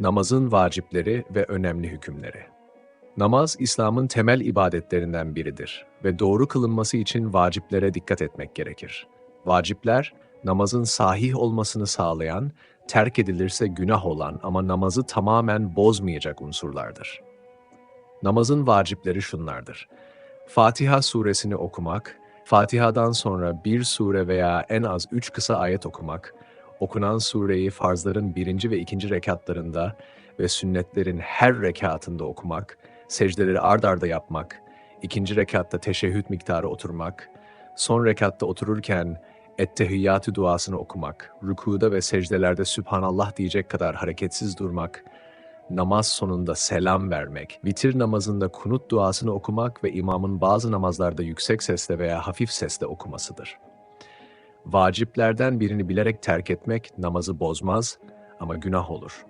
Namazın vacipleri ve önemli hükümleri. Namaz, İslam'ın temel ibadetlerinden biridir ve doğru kılınması için vaciplere dikkat etmek gerekir. Vacipler, namazın sahih olmasını sağlayan, terk edilirse günah olan ama namazı tamamen bozmayacak unsurlardır. Namazın vacipleri şunlardır. Fatiha suresini okumak, Fatiha'dan sonra bir sure veya en az üç kısa ayet okumak, okunan sureyi farzların birinci ve ikinci rekatlarında ve sünnetlerin her rekatında okumak, secdeleri ard arda yapmak, ikinci rekatta teşehhüd miktarı oturmak, son rekatta otururken ettehiyyatü duasını okumak, rükuda ve secdelerde Sübhanallah diyecek kadar hareketsiz durmak, namaz sonunda selam vermek, vitir namazında kunut duasını okumak ve imamın bazı namazlarda yüksek sesle veya hafif sesle okumasıdır. Vaciplerden birini bilerek terk etmek namazı bozmaz ama günah olur.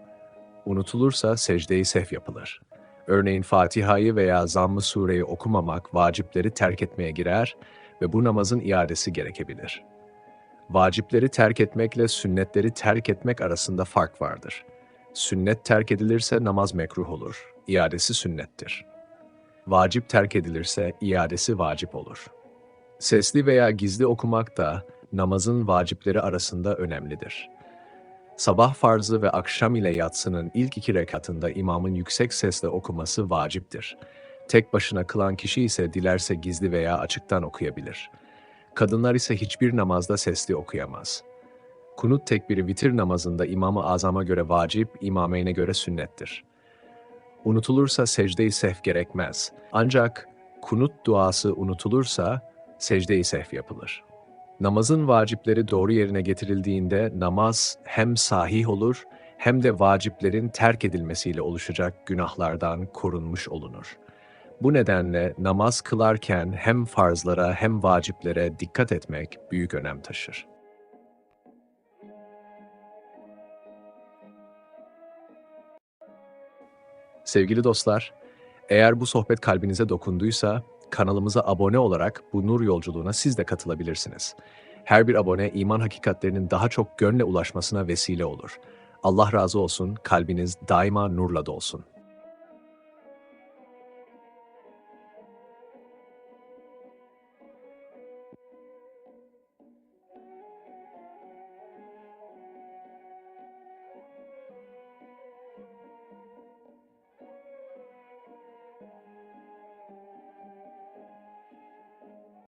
Unutulursa secde-i sehv yapılır. Örneğin Fatiha'yı veya Zamm-ı Sure'yi okumamak vacipleri terk etmeye girer ve bu namazın iadesi gerekebilir. Vacipleri terk etmekle sünnetleri terk etmek arasında fark vardır. Sünnet terk edilirse namaz mekruh olur. İadesi sünnettir. Vacip terk edilirse iadesi vacip olur. Sesli veya gizli okumak da namazın vacipleri arasında önemlidir. Sabah farzı ve akşam ile yatsının ilk iki rekatında imamın yüksek sesle okuması vaciptir. Tek başına kılan kişi ise dilerse gizli veya açıktan okuyabilir. Kadınlar ise hiçbir namazda sesli okuyamaz. Kunut tekbiri vitir namazında imamı azama göre vacip, imameyne göre sünnettir. Unutulursa secde-i sehv gerekmez. Ancak kunut duası unutulursa secde-i sehv yapılır. Namazın vacipleri doğru yerine getirildiğinde namaz hem sahih olur hem de vaciplerin terk edilmesiyle oluşacak günahlardan korunmuş olunur. Bu nedenle namaz kılarken hem farzlara hem vaciplere dikkat etmek büyük önem taşır. Sevgili dostlar, eğer bu sohbet kalbinize dokunduysa kanalımıza abone olarak bu nur yolculuğuna siz de katılabilirsiniz. Her bir abone iman hakikatlerinin daha çok gönle ulaşmasına vesile olur. Allah razı olsun, kalbiniz daima nurla dolsun.